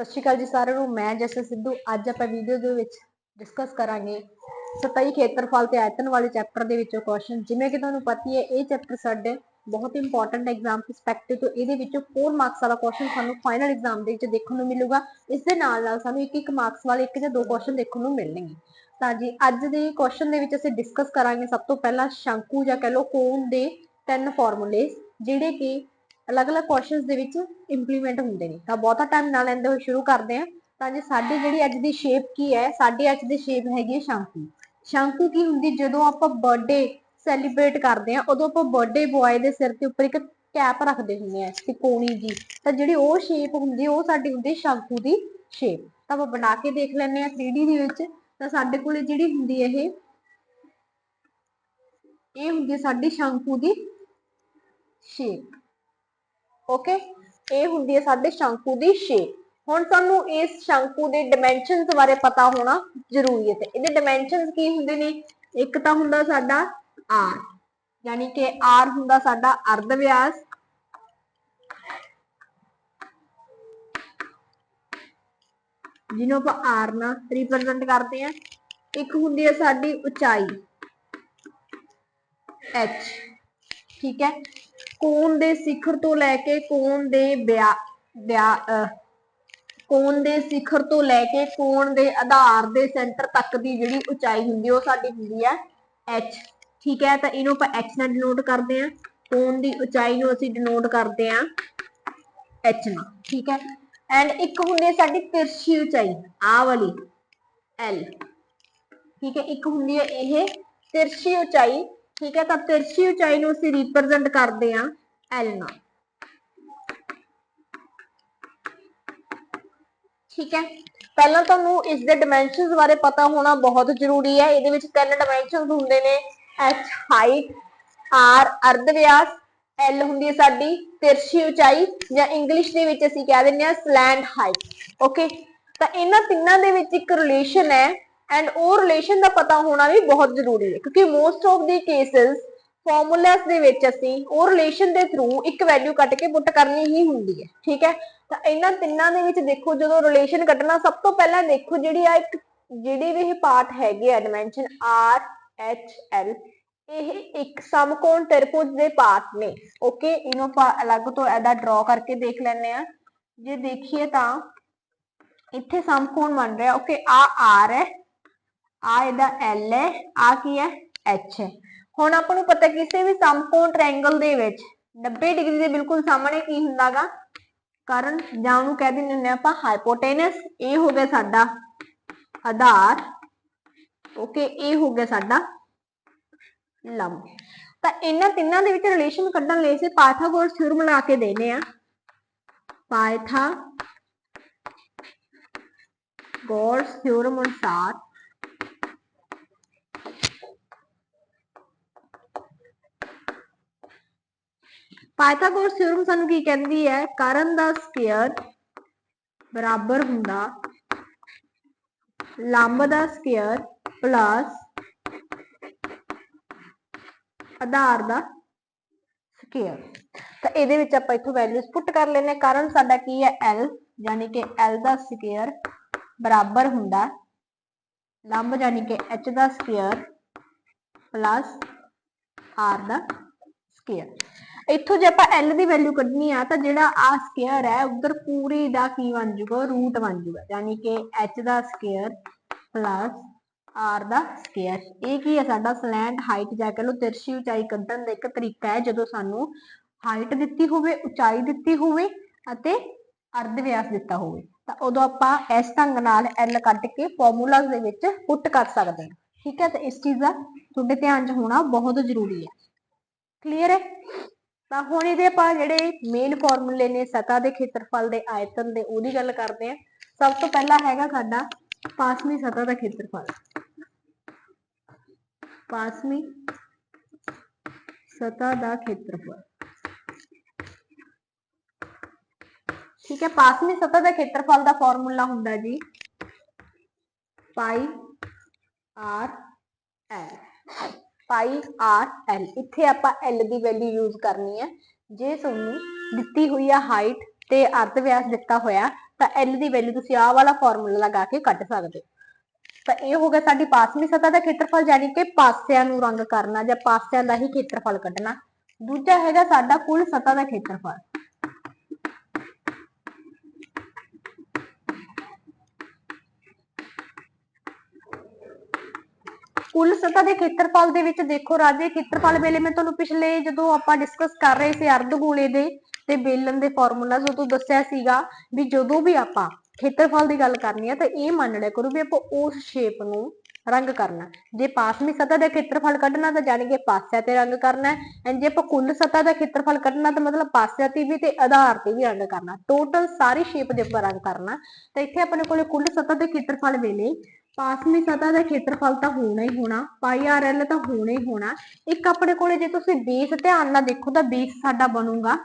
ਸਤਿ ਸ਼੍ਰੀ ਅਕਾਲ ਜੀ ਸਾਰਿਆਂ ਨੂੰ। ਮੈਂ ਜਸਨ ਸਿੱਧੂ। ਅੱਜ ਆਪਾਂ ਵੀਡੀਓ ਦੇ ਵਿੱਚ ਡਿਸਕਸ ਕਰਾਂਗੇ ਸਤਹੀ ਖੇਤਰਫਲ ਤੇ ਆਇਤਨ ਵਾਲੇ ਚੈਪਟਰ ਦੇ ਵਿੱਚੋਂ ਕੁਐਸਚਨ ਜਿਵੇਂ ਕਿ ਤੁਹਾਨੂੰ ਪਤਾ ਹੈ ਇਹ ਚੈਪਟਰ ਸਾਡੇ ਬਹੁਤ ਇੰਪੋਰਟੈਂਟ ਐਗਜ਼ਾਮ ਪਰਸਪੈਕਟਿਵ ਤੋਂ। ਇਹਦੇ ਵਿੱਚੋਂ 4 ਮਾਰਕਸ ਵਾਲਾ ਕੁਐਸਚਨ ਸਾਨੂੰ ਫਾਈਨਲ ਐਗਜ਼ਾਮ ਦੇ ਵਿੱਚ ਦੇਖਣ ਨੂੰ ਮਿਲੂਗਾ। ਇਸ ਦੇ ਨਾਲ ਨਾਲ ਸਾਨੂੰ ਇੱਕ ਇੱਕ ਮਾਰਕਸ ਵਾਲੇ ਇੱਕ ਜਾਂ ਦੋ ਕੁਐਸਚਨ ਦੇਖਣ ਨੂੰ ਮਿਲਣਗੇ। ਤਾਂ ਜੀ, ਅੱਜ ਦੇ ਕੁਐਸਚਨ ਦੇ ਵਿੱਚ ਅਸੀਂ ਡਿਸਕਸ ਕਰਾਂਗੇ ਸਭ ਤੋਂ ਪਹਿਲਾਂ ਸ਼ੰਕੂ ਜਾਂ ਕਹ ਲਓ ਕੋਨ ਦੇ ਤਿੰਨ ਫਾਰਮੂਲੇ ਜਿਹੜੇ ਕਿ ਅਲੱਗ-ਅਲੱਗ ਕੁਐਸਚਨਸ ਦੇ ਵਿੱਚ ਇੰਪਲੀਮੈਂਟ ਹੁੰਦੇ ਨੇ। ਤਾਂ ਬਹੁਤਾ ਟਾਈਮ ਨਾ ਲੈਂਦੇ ਹੋਏ ਸ਼ੁਰੂ ਕਰਦੇ ਹਾਂ। ਤਾਂ ਜੀ ਸਾਡੀ ਜਿਹੜੀ ਅੱਜ ਦੀ ਸ਼ੇਪ ਕੀ ਹੈ? ਸਾਡੀ ਅੱਜ ਦੀ ਸ਼ੇਪ ਹੈਗੀ ਹੈ ਸ਼ੰਕੂ। ਸ਼ੰਕੂ ਕੀ ਹੁੰਦੀ, ਜਦੋਂ ਆਪਾਂ ਬਰਥਡੇ ਸੈਲੀਬ੍ਰੇਟ ਕਰਦੇ ਆ ਉਦੋਂ ਆਪਾਂ ਬਰਥਡੇ ਬॉय ਦੇ ਸਿਰ ਤੇ ਉੱਪਰ ਇੱਕ ਕੈਪ ਰੱਖਦੇ ਹੁੰਦੇ ਆ ਤਿਕੋਣੀ ਜੀ ਤਾਂ ਜਿਹੜੀ ਉਹ ਸ਼ੇਪ ਹੁੰਦੀ, ਉਹ ਸਾਡੀ ਹੁੰਦੀ ਸ਼ੰਕੂ ਦੀ ਸ਼ੇਪ ਤਾਂ ਆਪਾਂ ਬਣਾ ਕੇ ਦੇਖ ਲੈਂਦੇ ਆ 3D ਦੇ ਵਿੱਚ। ਤਾਂ ਸਾਡੇ ਕੋਲੇ ਜਿਹੜੀ ਹੁੰਦੀ ਹੈ ਇਹ ਇਹ ਹੁੰਦੀ ਹੈ ਸਾਡੀ ਸ਼ੰਕੂ ਦੀ ਸ਼ੇਪ ਓਕੇ ਇਹ ਹੁੰਦੀ ਹੈ ਸਾਡੇ ਸ਼ੰਕੂ ਦੀ ਸ਼ੇਪ ਹੁਣ ਸਾਨੂੰ ਇਸ ਸ਼ੰਕੂ ਦੇ ਡਾਈਮੈਂਸ਼ਨਸ ਬਾਰੇ ਪਤਾ ਹੋਣਾ ਜ਼ਰੂਰੀ ਹੈ ਤੇ ਇਹਦੇ ਡਾਈਮੈਂਸ਼ਨਸ ਕੀ ਹੁੰਦੇ ਨੇ? ਇੱਕ ਤਾਂ ਹੁੰਦਾ ਸਾਡਾ r, ਯਾਨੀ ਕਿ r ਹੁੰਦਾ ਸਾਡਾ ਅਰਧ ਵਿਆਸ ਜਿਹਨੂੰ ਆਪਾਂ r ਨਾਲ ਰਿਪਰੈਜ਼ੈਂਟ ਕਰਦੇ ਆ ਇੱਕ ਹੁੰਦੀ ਹੈ ਸਾਡੀ ਉਚਾਈ। H, ਠੀਕ ਹੈ? ਕੋਣ ਦੇ ਸਿਖਰ ਤੋਂ ਲੈ ਕੇ ਕੋਣ ਦੇ ਵਿਆ ਕੋਣ ਦੇ ਸਿਖਰ ਤੋਂ ਲੈ ਕੇ ਕੋਣ ਦੇ ਆਧਾਰ ਦੇ ਸੈਂਟਰ ਤੱਕ ਦੀ ਜਿਹੜੀ ਉਚਾਈ ਹੁੰਦੀ ਉਹ ਸਾਡੀ ਹੁੰਦੀ ਹੈ h, ਠੀਕ ਹੈ? ਤਾਂ ਇਹਨੂੰ ਆਪਾਂ h ਨਾਲ ਡਿਨੋਟ ਕਰਦੇ ਹਾਂ। ਕੋਣ ਦੀ ਉਚਾਈ ਨੂੰ ਅਸੀਂ ਡਿਨੋਟ ਕਰਦੇ ਹਾਂ h ਨਾਲ, ਠੀਕ ਹੈ? ਐਂਡ ਇੱਕ ਹੁੰਦੀ ਹੈ ਸਾਡੀ ਤਿਰਛੀ ਉਚਾਈ ਆ ਵਾਲੀ, l, ਠੀਕ ਹੈ? ਇੱਕ ਹੁੰਦੀ ਹੈ ਇਹ ਤਿਰਛੀ ਉਚਾਈ ਠੀਕ ਹੈ, ਤਾਂ ਤਿਰਛੀ ਉਚਾਈ ਨੂੰ ਅਸੀਂ ਰਿਪਰੈਜ਼ੈਂਟ ਕਰਦੇ ਹਾਂ L ਨਾਲ। ਠੀਕ ਹੈ, ਪਹਿਲਾਂ ਤੁਹਾਨੂੰ ਇਸ ਦੇ ਡਾਈਮੈਂਸ਼ਨਸ ਬਾਰੇ ਪਤਾ ਹੋਣਾ ਬਹੁਤ ਜ਼ਰੂਰੀ ਹੈ। ਇਹਦੇ ਵਿੱਚ ਤਿੰਨ ਡਾਈਮੈਂਸ਼ਨਸ ਹੁੰਦੇ ਨੇ। ਐਚ ਹਾਈਟ ਆਰ ਅਰਧ ਵਿਆਸ ਐਲ ਹੁੰਦੀ ਹੈ ਸਾਡੀ ਤਿਰਛੀ ਉਚਾਈ, ਜਾਂ ਇੰਗਲਿਸ਼ ਦੇ ਵਿੱਚ ਅਸੀਂ ਕਹਿ ਦਿੰਦੇ ਹਾਂ ਸਲੈਂਟ ਹਾਈਟ ਓਕੇ ਤਾਂ ਇਹਨਾਂ ਤਿੰਨਾਂ ਦੇ ਵਿੱਚ ਇੱਕ ਰਿਲੇਸ਼ਨ ਹੈ। ਐਂਡ ਉਹ ਰਿਲੇਸ਼ਨ ਦਾ ਪਤਾ ਹੋਣਾ ਵੀ ਬਹੁਤ ਜ਼ਰੂਰੀ ਹੈ, ਕਿਉਂਕਿ most of the cases formulas ਦੇ ਵਿੱਚ ਅਸੀਂ ਉਹ ਰਿਲੇਸ਼ਨ ਦੇ ਥਰੂ ਇੱਕ ਵੈਲਿਊ ਕੱਟ ਕੇ ਪੁੱਟ ਕਰਨੀ ਹੀ ਹੁੰਦੀ ਹੈ, ਠੀਕ ਹੈ? ਤਾਂ ਇਹਨਾਂ ਤਿੰਨਾਂ ਦੇ ਵਿੱਚ ਦੇਖੋ, ਜਦੋਂ ਰਿਲੇਸ਼ਨ ਕੱਢਣਾ ਸਭ ਤੋਂ ਪਹਿਲਾਂ ਦੇਖੋ ਜਿਹੜੀ ਆ ਇੱਕ, ਜਿਹੜੀ ਵੀ ਇਹ ਪਾਰਟ ਹੈਗੇ ਆ ਡਾਈਮੈਂਸ਼ਨ r, h, l, ਇਹ ਇੱਕ ਸਮਕੋਣ ਤ੍ਰਿਭੁਜ ਦੇ ਪਾਰਟ ਨੇ ਓਕੇ ਇਹਨੂੰ ਆਪਾਂ ਅਲੱਗ ਤੋਂ ਐਦਾ ਡਰਾ ਕਰਕੇ ਦੇਖ ਲੈਂਦੇ ਆ ਜੇ ਦੇਖੀਏ ਤਾਂ ਇੱਥੇ ਸਮਕੋਣ ਬਣ ਰਿਹਾ ਓਕੇ ਆ r ਹੈ ਆ ਇਹਦਾ L ਹੈ, ਆ ਕੀ ਹੈ? H ਹੈ। ਹੁਣ ਆਪਾਂ ਨੂੰ ਪਤਾ ਕਿਸੇ ਵੀ ਸਮਕੋਣ ਟ੍ਰਾਇੰਗਲ ਦੇ ਵਿੱਚ 90 ਡਿਗਰੀ ਦੇ ਬਿਲਕੁਲ ਸਾਹਮਣੇ ਕੀ ਹੁੰਦਾਗਾ? ਕਰਨ, ਜਾਂ ਉਹਨੂੰ ਕਹਿ ਦਿੰਦੇ ਹੁੰਦੇ ਆਪਾਂ ਹਾਈਪੋਟੇਨਸ ਇਹ ਹੋ ਗਿਆ ਸਾਡਾ ਆਧਾਰ। ਓਕੇ ਇਹ ਹੋ ਗਿਆ ਸਾਡਾ ਲੰਬ। ਤਾਂ ਇਹਨਾਂ ਤਿੰਨਾਂ ਦੇ ਵਿੱਚ ਰਿਲੇਸ਼ਨ ਕੱਢਣ ਲਈ ਅਸੀਂ ਪਾਇਥਾਗੋਰਸ ਥਿਊਰਮ ਬਣਾ ਕੇ ਦੇਨੇ ਆ। ਪਾਇਥਾ ਗੋਰਸ ਥਿਊਰਮ ਅਨੁਸਾਰ ਪਾਇਥਾਗੋਰਸ ਥਿਊਰਮ ਸਾਨੂੰ ਕੀ ਕਹਿੰਦੀ ਹੈ? ਕਰਨ ਦਾ ਸਕੁਅਰ ਬਰਾਬਰ ਹੁੰਦਾ, ਲੰਬ ਦਾ ਸਕੁਅਰ ਪਲੱਸ ਆਧਾਰ ਦਾ ਸਕੁਅਰ ਤਾਂ ਇਹਦੇ ਵਿੱਚ ਆਪਾਂ ਇੱਥੋਂ ਵੈਲਿਊਜ਼ ਪੁੱਟ ਕਰ ਲੈਨੇ ਕਾਰਨ ਸਾਡਾ ਕੀ ਹੈ? L ਯਾਨੀ ਕਿ L ਦਾ ਸਕੁਅਰ ਬਰਾਬਰ ਹੁੰਦਾ, ਲੰਬ ਯਾਨੀ ਕਿ H ਦਾ ਸਕੁਅਰ ਪਲੱਸ R ਦਾ ਸਕੁਅਰ ਇੱਥੋਂ ਜੇ ਆਪਾਂ L ਦੀ ਵੈਲਿਊ ਕੱਢਣੀ ਆ ਤਾਂ ਜਿਹੜਾ ਆ ਸਕੁਅਰ ਹੈ, ਉਧਰ ਪੂਰੀ ਦਾ ਕੀ ਬਣ ਜਾਊਗਾ? ਰੂਟ ਬਣ ਜਾਊਗਾ। ਯਾਨੀ ਕਿ H ਦਾ ਸਕੁਅਰ ਪਲੱਸ R ਦਾ ਸਕੁਅਰ ਇਹ ਕੀ ਹੈ ਸਾਡਾ ਸਲੈਂਟ ਹਾਈਟ ਜਾ ਕੇ ਲੋ ਤਿਰਛੀ ਉਚਾਈ ਕੱਢਣ ਦਾ ਇੱਕ ਤਰੀਕਾ ਹੈ, ਜਦੋਂ ਸਾਨੂੰ ਹਾਈਟ ਦਿੱਤੀ ਹੋਵੇ, ਉਚਾਈ ਦਿੱਤੀ ਹੋਵੇ ਅਤੇ ਅਰਧ ਵਿਆਸ ਦਿੱਤਾ ਹੋਵੇ। ਤਾਂ ਉਦੋਂ ਆਪਾਂ ਇਸ ਢੰਗ ਨਾਲ L ਕੱਢ ਕੇ ਫਾਰਮੂਲਾਸ ਦੇ ਵਿੱਚ ਪੁੱਟ ਕਰ ਸਕਦੇ ਹਾਂ। ਠੀਕ ਹੈ, ਤਾਂ ਇਸ ਚੀਜ਼ ਦਾ ਤੁਹਾਡੇ ਧਿਆਨ 'ਚ ਹੋਣਾ ਬਹੁਤ ਜ਼ਰੂਰੀ ਹੈ। ਕਲੀਅਰ ਹੈ? ਤਾਂ ਹੁਣ ਇਹਦੇ ਆਪਾਂ ਜਿਹੜੇ ਮੇਨ ਫਾਰਮੂਲੇ ਨੇ ਸਤਾ ਦੇ ਖੇਤਰਫਲ ਦੇ ਆਇਤਨ ਦੇ, ਉਹਦੀ ਗੱਲ ਕਰਦੇ ਆ ਸਭ ਤੋਂ ਪਹਿਲਾਂ ਹੈਗਾ ਸਾਡਾ ਪਾਸਮੀ ਸਤਾ ਦਾ ਖੇਤਰਫਲ। ਪਾਸਵੀਂ ਸਤਾ ਦਾ ਖੇਤਰਫਲ। ਠੀਕ ਹੈ ਪਾਸਵੀਂ ਸਤਾ ਦਾ ਖੇਤਰਫਲ ਦਾ ਫਾਰਮੂਲਾ ਹੁੰਦਾ ਜੀ pi R L. Pi R L ਇੱਥੇ ਆਪਾਂ ਐਲ ਦੀ ਵੈਲਿਊ ਯੂਜ਼ ਕਰਨੀ ਹੈ। ਜੇ ਤੁਹਾਨੂੰ ਦਿੱਤੀ ਹੋਈ ਆ ਹਾਈਟ ਤੇ ਅਰਧ ਵਿਆਸ ਦਿੱਤਾ ਹੋਇਆ, ਤਾਂ L ਦੀ ਵੈਲਿਊ ਤੁਸੀਂ ਆਹ ਵਾਲਾ ਫਾਰਮੂਲਾ ਲਗਾ ਕੇ ਕੱਢ ਸਕਦੇ ਹੋ। ਤਾਂ ਇਹ ਹੋ ਗਿਆ ਸਾਡੀ ਪਾਸਵੀਂ ਸਤਹ ਦਾ ਖੇਤਰਫਲ, ਯਾਨੀ ਕਿ ਪਾਸਿਆਂ ਨੂੰ ਰੰਗ ਕਰਨਾ ਜਾਂ ਪਾਸਿਆਂ ਦਾ ਹੀ ਖੇਤਰਫਲ ਕੱਢਣਾ। ਦੂਜਾ ਹੈਗਾ ਸਾਡਾ ਕੁੱਲ ਸਤਹ ਦਾ ਖੇਤਰਫਲ। ਕੁੱਲ ਸਤ੍ਹਾ ਦੇ ਖੇਤਰਫਲ ਦੇ ਵਿੱਚ ਦੇਖੋ ਰਾਜੇ, ਖੇਤਰਫਲ ਵੇਲੇ ਮੈਂ ਤੁਹਾਨੂੰ ਪਿਛਲੇ ਜਦੋਂ ਆਪਾਂ ਡਿਸਕਸ ਕਰ ਰਹੇ ਸੀ ਅਰਧ ਗੋਲੇ ਦੇ ਤੇ ਬੇਲਨ ਦੇ ਫਾਰਮੂਲਾਜ਼ ਉਦੋਂ ਦੱਸਿਆ ਸੀਗਾ ਵੀ ਜਦੋਂ ਵੀ ਆਪਾਂ ਖੇਤਰਫਲ ਦੀ ਗੱਲ ਕਰਨੀ ਹੈ ਤਾਂ ਇਹ ਮੰਨ ਲਿਆ ਕਰੋ ਵੀ ਆਪਾਂ ਉਸ ਸ਼ੇਪ ਨੂੰ ਰੰਗ ਕਰਨਾ। ਜੇ ਪਾਸਵੀਂ ਸਤ੍ਹਾ ਦਾ ਖੇਤਰਫਲ ਕੱਢਣਾ ਤਾਂ ਜਾਣੀ ਕਿ ਪਾਸਿਆਂ ਤੇ ਰੰਗ ਕਰਨਾ ਹੈ ਜੇ ਆਪਾਂ ਕੁੱਲ ਸਤ੍ਹਾ ਦਾ ਖੇਤਰਫਲ ਕੱਢਣਾ ਤਾਂ ਮਤਲਬ ਪਾਸਿਆਂ ਤੇ ਵੀ ਤੇ ਆਧਾਰ ਤੇ ਵੀ ਰੰਗ ਕਰਨਾ। ਟੋਟਲ ਸਾਰੀ ਸ਼ੇਪ ਦੇ ਉੱਪਰ ਰੰਗ ਕਰਨਾ। ਤਾਂ ਇੱਥੇ ਆਪਣੇ ਕੋਲੇ ਕੁੱਲ ਸਤ੍ਹਾ ਦੇ ਖੇਤਰਫਲ ਵੇਲੇ ਪਾਸਵੀਂ ਸਤ੍ਹਾ ਦਾ ਖੇਤਰਫਲ ਤਾਂ ਹੋਣਾ ਹੀ ਹੋਣਾ ਪਾਈ ਆਰ ਐਲ ਤਾਂ ਹੋਣਾ ਹੀ ਹੋਣਾ। ਇੱਕ ਆਪਣੇ ਕੋਲੇ ਜੇ ਤੁਸੀਂ ਬੇਸ ਧਿਆਨ ਨਾਲ ਦੇਖੋ ਤਾਂ ਬੇਸ ਸਾਡਾ ਬਣੂਗਾ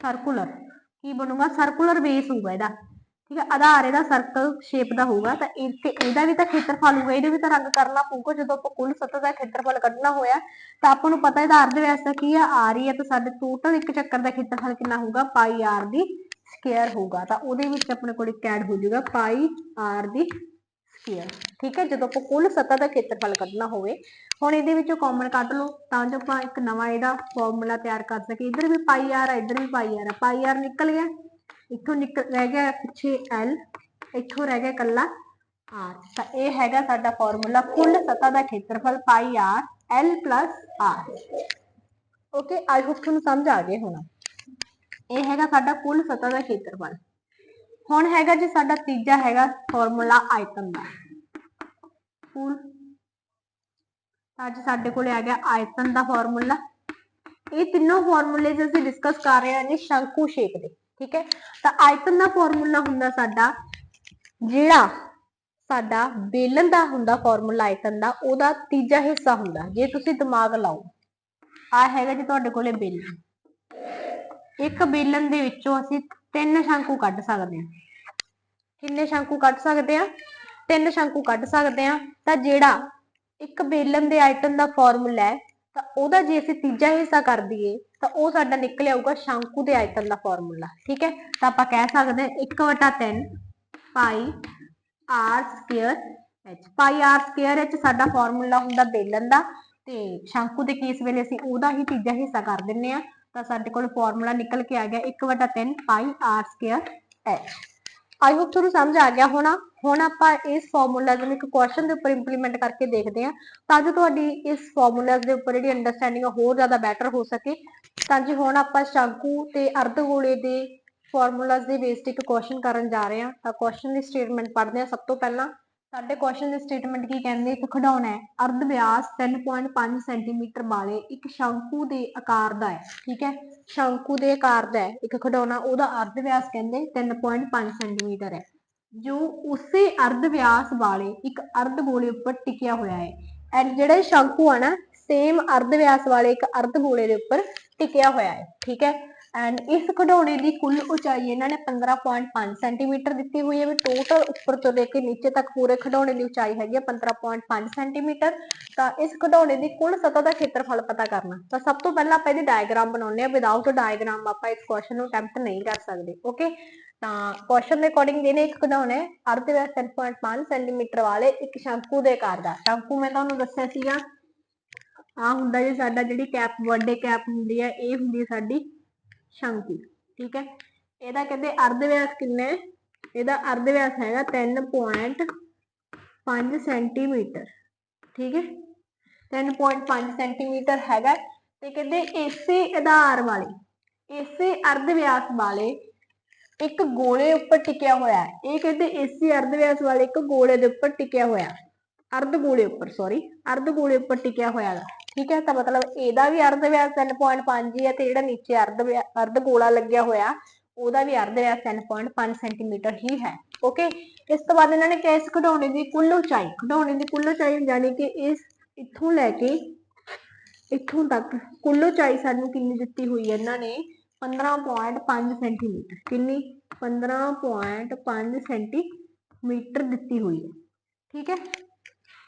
ਸਰਕੂਲਰ ਕੀ ਬਣੂਗਾ? ਸਰਕੂਲਰ ਬੇਸ ਹੋਊਗਾ ਇਹਦਾ। ਠੀਕ ਹੈ, ਆਧਾਰ ਇਹਦਾ ਸਰਕਲ ਸ਼ੇਪ ਦਾ ਹੋਊਗਾ, ਤਾਂ ਇਹ ਤੇ ਇਹਦਾ ਵੀ ਤਾਂ ਖੇਤਰਫਲ ਹੋਊਗਾ, ਇਹਦੇ ਵੀ ਤਾਂ ਰੰਗ ਕਰਨਾ ਪਊਗਾ। ਜਦੋਂ ਆਪਾਂ ਕੁੱਲ ਸਤਹ ਦਾ ਖੇਤਰਫਲ ਕੱਢਣਾ ਹੋਇਆ, ਤਾਂ ਆਪਾਂ ਨੂੰ ਪਤਾ ਇਹਦਾ ਅਰਧ ਵੈਸੇ ਕੀ ਆ ਆਰ ਹੀ ਆ, ਤਾਂ ਸਾਡੇ ਟੋਟਲ ਇੱਕ ਚੱਕਰ ਦਾ ਖੇਤਰਫਲ ਕਿੰਨਾ ਹੋਊਗਾ? ਪਾਈ ਆਰ ਦੀ ਸਕੁਅਰ ਹੋਊਗਾ। ਤਾਂ ਉਹਦੇ ਵਿੱਚ ਆਪਣੇ ਕੋਲ ਇੱਕ ਐਡ ਹੋ ਜਾਊਗਾ ਪਾਈ ਆਰ ਦੀ ਸਕੁਅਰ ਠੀਕ ਹੈ, ਜਦੋਂ ਆਪਾਂ ਕੁੱਲ ਸਤ੍ਹਾ ਦਾ ਖੇਤਰਫਲ ਕੱਢਣਾ ਹੋਵੇ, ਹੁਣ ਇਹਦੇ ਵਿੱਚੋਂ ਕਾਮਨ ਕੱਢ ਲਓ, ਤਾਂ ਜੋ ਆਪਾਂ ਇੱਕ ਨਵਾਂ ਇਹਦਾ ਫਾਰਮੂਲਾ ਤਿਆਰ ਕਰ ਸਕੀਏ। ਇੱਧਰ ਵੀ ਪਾਈ ਆਰ ਆ, ਇੱਧਰ ਵੀ ਪਾਈ ਆਰ ਆ। ਪਾਈ ਆਰ ਨਿਕਲ ਗਿਆ, ਇੱਥੋਂ ਨਿਕਲ, ਰਹਿ ਗਿਆ ਪਿੱਛੇ L, ਇੱਥੋਂ ਰਹਿ ਗਿਆ ਇਕੱਲਾ R ਤਾਂ ਇਹ ਹੈਗਾ ਸਾਡਾ ਫਾਰਮੂਲਾ ਕੁੱਲ ਸਤ੍ਹਾ ਦਾ ਖੇਤਰਫਲ pi R L plus R okay I hope ਤੁਹਾਨੂੰ ਸਮਝ ਆ ਗਿਆ ਹੋਣਾ। ਇਹ ਹੈਗਾ ਸਾਡਾ ਕੁੱਲ ਸਤ੍ਹਾ ਦਾ ਖੇਤਰਫਲ। ਹੁਣ ਹੈਗਾ ਜੀ ਸਾਡਾ ਤੀਜਾ ਹੈਗਾ ਫਾਰਮੂਲਾ ਆਇਤਨ ਦਾ। ਕੁੱਲ ਅੱਜ ਸਾਡੇ ਕੋਲੇ ਆ ਗਿਆ ਆਇਤਨ ਦਾ ਫਾਰਮੂਲਾ। ਇਹ ਤਿੰਨੋਂ ਫਾਰਮੂਲੇ ਅਸੀਂ ਡਿਸਕਸ ਕਰ ਰਹੇ ਹਾਂ ਨੇ ਸ਼ੰਕੂ ਸ਼ੇਪ ਦੇ, ਠੀਕ ਹੈ? ਤਾਂ ਆਇਤਨ ਦਾ ਫਾਰਮੂਲਾ ਹੁੰਦਾ ਸਾਡਾ, ਜਿਹੜਾ ਸਾਡਾ ਬੇਲਨ ਦਾ ਹੁੰਦਾ ਫਾਰਮੂਲਾ ਆਇਤਨ ਦਾ, ਉਹਦਾ ਤੀਜਾ ਹਿੱਸਾ ਹੁੰਦਾ। ਜੇ ਤੁਸੀਂ ਦਿਮਾਗ ਲਾਓ ਆ ਹੈਗਾ ਜੀ ਤੁਹਾਡੇ ਕੋਲੇ ਬੇਲਨ। ਇੱਕ ਬੇਲਨ ਦੇ ਵਿੱਚੋਂ ਅਸੀਂ ਤਿੰਨ ਸ਼ੰਕੂ ਕੱਢ ਸਕਦੇ ਹਾਂ। ਕਿੰਨੇ ਸ਼ੰਕੂ ਕੱਢ ਸਕਦੇ ਆ ਤਿੰਨ ਸ਼ੰਕੂ ਕੱਢ ਸਕਦੇ ਆ ਤਾਂ ਜਿਹੜਾ ਇੱਕ ਬੇਲਨ ਦੇ ਆਇਤਨ ਦਾ ਫਾਰਮੂਲਾ ਹੈ, ਤਾਂ ਉਹਦਾ ਜੇ ਅਸੀਂ ਤੀਜਾ ਹਿੱਸਾ ਕਰ ਦਈਏ, ਤਾਂ ਉਹ ਸਾਡਾ ਨਿਕਲ ਆਊਗਾ ਸ਼ੰਕੂ ਦੇ ਆਇਤਨ ਦਾ ਫਾਰਮੂਲਾ ਠੀਕ ਹੈ? ਤਾਂ ਆਪਾਂ ਕਹਿ ਸਕਦੇ ਹਾਂ 1/3 pi r square h pi r square h ਸਾਡਾ ਫਾਰਮੂਲਾ ਹੁੰਦਾ ਬੇਲਨ ਦਾ, ਤੇ ਸ਼ੰਕੂ ਦੇ ਕੇਸ ਵੇਲੇ ਅਸੀਂ ਉਹਦਾ ਹੀ ਤੀਜਾ ਹਿੱਸਾ ਕਰ ਦਿੰਨੇ ਆ ਤਾਂ ਸਾਡੇ ਕੋਲ ਫਾਰਮੂਲਾ ਨਿਕਲ ਕੇ ਆ ਗਿਆ 1/3 pi r square h I hope ਤੁਹਾਨੂੰ ਸਮਝ ਆ ਗਿਆ ਹੋਣਾ। ਹੁਣ ਆਪਾਂ ਇਸ ਫਾਰਮੂਲਾ ਨੂੰ ਇੱਕ ਕੁਐਸਚਨ ਦੇ ਉੱਪਰ ਇੰਪਲੀਮੈਂਟ ਕਰਕੇ ਦੇਖਦੇ ਹਾਂ। ਤਾਂ ਜੋ ਤੁਹਾਡੀ ਇਸ ਫਾਰਮੂਲਾਜ਼ ਦੇ ਉੱਪਰ ਜਿਹੜੀ ਅੰਡਰਸਟੈਂਡਿੰਗ ਹੋਰ ਜ਼ਿਆਦਾ ਬੈਟਰ ਹੋ ਸਕੇ। ਤਾਂ ਜੀ ਹੁਣ ਆਪਾਂ ਸ਼ੰਕੂ ਤੇ ਅਰਧਗੋਲੇ ਦੇ ਫਾਰਮੂਲਾਜ਼ ਦੇ ਬੇਸ ਤੇ ਇੱਕ ਕੁਐਸਚਨ ਕਰਨ ਜਾ ਰਹੇ ਹਾਂ। ਤਾਂ ਕੁਐਸਚਨ ਦੀ ਸਟੇਟਮੈਂਟ ਪੜ੍ਹਦੇ ਹਾਂ ਸਭ ਤੋਂ ਪਹਿਲਾਂ। ਸਾਡੇ ਕੁਐਸਚਨ ਦੀ ਸਟੇਟਮੈਂਟ ਕੀ ਕਹਿੰਦੇ? ਇੱਕ ਖਿਡੌਣਾ ਹੈ, ਅਰਧ ਵਿਆਸ 3.5 ਸੈਂਟੀਮੀਟਰ ਵਾਲੇ, ਇੱਕ ਸ਼ੰਕੂ ਦੇ ਆਕਾਰ ਦਾ ਹੈ, ਠੀਕ ਹੈ? ਸ਼ੰਕੂ ਦੇ ਆਕਾਰ ਦਾ ਹੈ, ਇੱਕ ਖਿਡੌਣਾ, ਉਹਦਾ ਅਰਧ ਵਿਆਸ ਕਹਿੰਦੇ 3.5 ਸੈਂਟੀਮੀਟਰ ਹੈ। ਜੋ ਉਸੇ ਅਰਧ ਵਿਆਸ ਵਾਲੇ, ਇੱਕ ਅਰਧ ਗੋਲੇ ਉੱਪਰ ਟਿਕਿਆ ਹੋਇਆ ਹੈ ਐਂਡ ਜਿਹੜਾ ਸ਼ੰਕੂ ਆ ਨਾ ਸੇਮ ਅਰਧ ਵਿਆਸ ਵਾਲੇ, ਇੱਕ ਅਰਧ ਗੋਲੇ ਦੇ ਉੱਪਰ ਟਿਕਿਆ ਹੋਇਆ ਹੈ, ਠੀਕ ਹੈ? ਐਂਡ ਇਸ ਖਿਡੌਣੇ ਦੀ ਕੁੱਲ ਉਚਾਈ ਇਹਨਾਂ ਨੇ 15.5 ਸੈਂਟੀਮੀਟਰ ਦਿੱਤੀ ਹੋਈ ਹੈ ਵੀ ਟੋਟਲ ਉੱਪਰ ਤੋਂ ਲੈ ਕੇ ਨੀਚੇ ਤੱਕ ਪੂਰੇ ਖਿਡੌਣੇ ਦੀ ਉਚਾਈ ਹੈਗੀ ਹੈ 15.5 ਸੈਂਟੀਮੀਟਰ ਤਾਂ ਇਸ ਖਿਡੌਣੇ ਦੀ ਕੁੱਲ ਸਤ੍ਹਾ ਦਾ ਖੇਤਰਫਲ ਪਤਾ ਕਰਨਾ। ਤਾਂ ਸਭ ਤੋਂ ਪਹਿਲਾਂ ਆਪਾਂ ਇਹਦੀ ਡਾਇਗਰਾਮ ਬਣਾਉਂਦੇ ਆ ਵਿਦਆਊਟ ਡਾਇਗਰਾਮ ਆਪਾਂ ਇਸ ਕੁਐਸਚਨ ਨੂੰ ਅਟੈਂਪਟ ਨਹੀਂ ਕਰ ਸਕਦੇ ਓਕੇ ਤਾਂ ਕੁਐਸਚਨ ਦੇ ਅਕੋਰਡਿੰਗ ਇਹਨੇ ਇੱਕ ਖਿਡੌਣਾ ਹੈ, ਅਰਧ ਵਿਆਸ 3.5 ਸੈਂਟੀਮੀਟਰ ਵਾਲੇ ਇੱਕ ਸ਼ੰਕੂ ਦੇ ਆਕਾਰ ਦਾ। ਸ਼ੰਕੂ ਮੈਂ ਤੁਹਾਨੂੰ ਦੱਸਿਆ ਸੀਗਾ ਆ ਹੁੰਦਾ ਜੀ ਸਾਡਾ ਜਿਹੜੀ ਕੈਪ ਵੱਡੇ ਕੈਪ ਹੁੰਦੀ ਹੈ, ਇਹ ਹੁੰਦੀ ਹੈ ਸਾਡੀ ਸ਼ੰਕੂ, ਠੀਕ ਹੈ? ਇਹਦਾ ਕਹਿੰਦੇ ਅਰਧ ਵਿਆਸ ਕਿੰਨਾ ਹੈ? ਇਹਦਾ ਅਰਧ ਵਿਆਸ ਹੈਗਾ 3.5 ਸੈਂਟੀਮੀਟਰ ਠੀਕ ਹੈ? 3.5 ਸੈਂਟੀਮੀਟਰ ਹੈਗਾ ਤੇ ਕਹਿੰਦੇ ਇਸੇ ਆਧਾਰ ਵਾਲੇ, ਇਸੇ ਅਰਧ ਵਿਆਸ ਵਾਲੇ ਇੱਕ ਗੋਲੇ ਉੱਪਰ ਟਿਕਿਆ ਹੋਇਆ ਹੈ। ਇਹ ਕਹਿੰਦੇ ਇਸੇ ਅਰਧ ਵਿਆਸ ਵਾਲੇ ਇੱਕ ਗੋਲੇ ਦੇ ਉੱਪਰ ਟਿਕਿਆ ਹੋਇਆ ਅਰਧ ਗੋਲੇ ਉੱਪਰ ਸੌਰੀ ਅਰਧ ਗੋਲੇ ਉੱਪਰ ਟਿਕਿਆ ਹੋਇਆ ਹੈ ਠੀਕ ਹੈ ਤਾਂ ਮਤਲਬ ਇਹਦਾ ਵੀ ਅਰਧ ਵਿਆਸ 3.5 ਹੀ ਹੈ ਤੇ ਜਿਹੜਾ ਨੀਚੇ ਅਰਧ ਅਰਧ ਗੋਲਾ ਲੱਗਿਆ ਹੋਇਆ, ਉਹਦਾ ਵੀ ਅਰਧ ਵਿਆਸ 3.5 ਸੈਂਟੀਮੀਟਰ ਹੀ ਹੈ ਓਕੇ ਇਸ ਤੋਂ ਬਾਅਦ ਇਹਨਾਂ ਨੇ ਕਿਹਾ ਇਸ ਖਿਡੌਣੇ ਦੀ ਕੁੱਲ ਉਚਾਈ, ਖਿਡੌਣੇ ਦੀ ਕੁੱਲ ਉਚਾਈ ਯਾਨੀ ਕਿ ਇਸ ਇੱਥੋਂ ਲੈ ਕੇ ਇੱਥੋਂ ਤੱਕ ਕੁੱਲ ਉਚਾਈ ਸਾਨੂੰ ਕਿੰਨੀ ਦਿੱਤੀ ਹੋਈ ਹੈ ਇਹਨਾਂ ਨੇ? 15.5 ਸੈਂਟੀਮੀਟਰ ਕਿੰਨੀ? 15.5 ਸੈਂਟੀਮੀਟਰ ਦਿੱਤੀ ਹੋਈ ਹੈ, ਠੀਕ ਹੈ?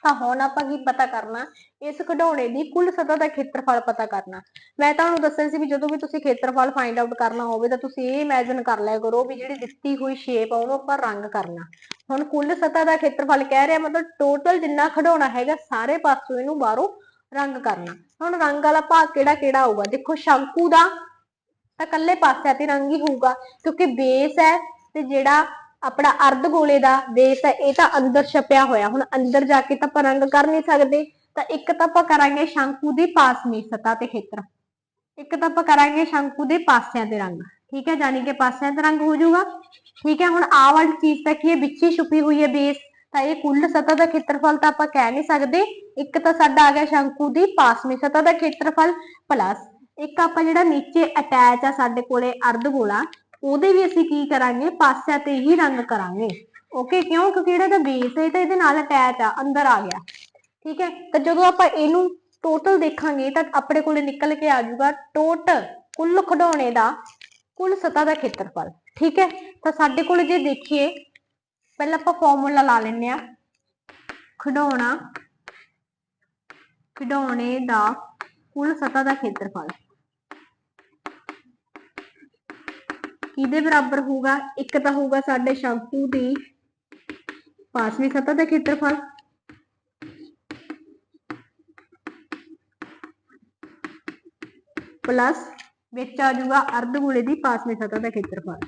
ਤਾਂ ਹੁਣ ਆਪਾਂ ਕੀ ਪਤਾ ਕਰਨਾ, ਇਸ ਖਿਡੌਣੇ ਦੀ ਕੁੱਲ ਸਤ੍ਹਾ ਦਾ ਖੇਤਰਫਲ ਪਤਾ ਕਰਨਾ। ਮੈਂ ਤੁਹਾਨੂੰ ਦੱਸਿਆ ਸੀ ਵੀ ਜਦੋਂ ਵੀ ਤੁਸੀਂ ਖੇਤਰਫਲ ਫਾਈਂਡ ਆਊਟ ਕਰਨਾ ਹੋਵੇ ਤਾਂ ਤੁਸੀਂ ਇਹ ਇਮੇਜਿਨ ਕਰ ਲਿਆ ਕਰੋ ਵੀ ਜਿਹੜੀ ਦਿੱਤੀ ਹੋਈ ਸ਼ੇਪ ਆ ਉਹਨੂੰ ਆਪਾਂ ਰੰਗ ਕਰਨਾ। ਹੁਣ ਕੁੱਲ ਸਤਹ ਦਾ ਖੇਤਰਫਲ ਕਹਿ ਰਿਹਾ ਮਤਲਬ ਟੋਟਲ ਜਿੰਨਾ ਖਿਡੌਣਾ ਹੈਗਾ ਸਾਰੇ ਪਾਸੋਂ ਇਹਨੂੰ ਬਾਹਰੋਂ ਰੰਗ ਕਰਨਾ। ਹੁਣ ਰੰਗ ਵਾਲਾ ਭਾਗ ਕਿਹੜਾ ਕਿਹੜਾ ਹੋਊਗਾ? ਦੇਖੋ ਸ਼ੰਕੂ ਦਾ ਤਾਂ ਇਕੱਲੇ ਪਾਸਿਆਂ ਤੇ ਰੰਗ ਹੀ ਹੋਊਗਾ ਕਿਉਂਕਿ ਬੇਸ ਹੈ ਤੇ ਜਿਹੜਾ ਆਪਣਾ ਅਰਧ ਗੋਲੇ ਦਾ ਬੇਸ ਹੈ ਇਹ ਤਾਂ ਅੰਦਰ ਛਪਿਆ ਹੋਇਆ। ਹੁਣ ਅੰਦਰ ਜਾ ਕੇ ਤਾਂ ਆਪਾਂ ਰੰਗ ਕਰ ਨਹੀਂ ਸਕਦੇ। ਤਾਂ ਇੱਕ ਤਾਂ ਆਪਾਂ ਕਰਾਂਗੇ ਸ਼ੰਕੂ ਦੀ ਪਾਸਮੀ ਸਤ੍ਹਾ ਤੇ ਖੇਤਰ। ਇੱਕ ਤਾਂ ਆਪਾਂ ਕਰਾਂਗੇ ਸ਼ੰਕੂ ਦੇ ਪਾਸਿਆਂ ਤੇ ਰੰਗ। ਠੀਕ ਹੈ ਯਾਨੀ ਕਿ ਪਾਸਿਆਂ ਤੇ ਰੰਗ ਹੋ ਜਾਊਗਾ। ਠੀਕ ਹੈ, ਹੁਣ ਆਹ ਵਾਲੀ ਚੀਜ਼ ਤਾਂ ਕੀ ਹੈ? ਵਿੱਚ ਹੀ ਛੁਪੀ ਹੋਈ ਹੈ ਬੇਸ ਤਾਂ ਇਹ ਕੁੱਲ ਸਤ੍ਹਾ ਦਾ ਖੇਤਰਫਲ ਤਾਂ ਆਪਾਂ ਕਹਿ ਨਹੀਂ ਸਕਦੇ। ਇੱਕ ਤਾਂ ਸਾਡਾ ਆ ਗਿਆ ਸ਼ੰਕੂ ਦੀ ਪਾਸਮੀ ਸਤ੍ਹਾ ਦਾ ਖੇਤਰਫਲ ਪਲੱਸ ਇੱਕ ਆਪਾਂ ਜਿਹੜਾ ਨੀਚੇ ਅਟੈਚ ਆ ਸਾਡੇ ਕੋਲੇ ਅਰਧ ਗੋਲਾ ਉਹਦੇ ਵੀ ਅਸੀਂ ਕੀ ਕਰਾਂਗੇ? ਪਾਸਿਆਂ ਤੇ ਹੀ ਰੰਗ ਕਰਾਂਗੇ। ਓਕੇ ਕਿਉਂ? ਕਿਉਂਕਿ ਜਿਹੜਾ ਦਾ ਬੇਸ ਹੈ ਤਾਂ ਇਹਦੇ ਨਾਲ ਅਟੈਚ ਆ, ਅੰਦਰ ਆ ਗਿਆ। ਠੀਕ ਹੈ? ਤਾਂ ਜਦੋਂ ਆਪਾਂ ਇਹਨੂੰ ਟੋਟਲ ਦੇਖਾਂਗੇ, ਤਾਂ ਆਪਣੇ ਕੋਲੇ ਨਿਕਲ ਕੇ ਆ ਜਾਊਗਾ ਟੋਟਲ ਕੁੱਲ ਖਿਡੌਣੇ ਦਾ ਕੁੱਲ ਸਤ੍ਹਾ ਦਾ ਖੇਤਰਫਲ। ਠੀਕ ਹੈ? ਤਾਂ ਸਾਡੇ ਕੋਲ ਜੇ ਦੇਖੀਏ, ਪਹਿਲਾਂ ਆਪਾਂ ਫਾਰਮੂਲਾ ਲਾ ਲੈਂਦੇ ਆ ਖਿਡੌਣਾ, ਖਿਡੌਣੇ ਦਾ ਕੁੱਲ ਸਤ੍ਹਾ ਦਾ ਖੇਤਰਫਲ। ਕਿਹਦੇ ਬਰਾਬਰ ਹੋਊਗਾ? ਇੱਕ ਤਾਂ ਹੋਊਗਾ ਸਾਡੇ ਸ਼ੰਕੂ ਦੀ ਪਾਸਵੀਂ ਸਤ੍ਹਾ ਦਾ ਖੇਤਰਫਲ। ਪਲੱਸ ਵਿੱਚ ਆ ਜਾਊਗਾ ਅਰਧ ਗੋਲੇ ਦੀ ਪਾਸਵੀਂ ਸਤ੍ਹਾ ਦਾ ਖੇਤਰਫਲ।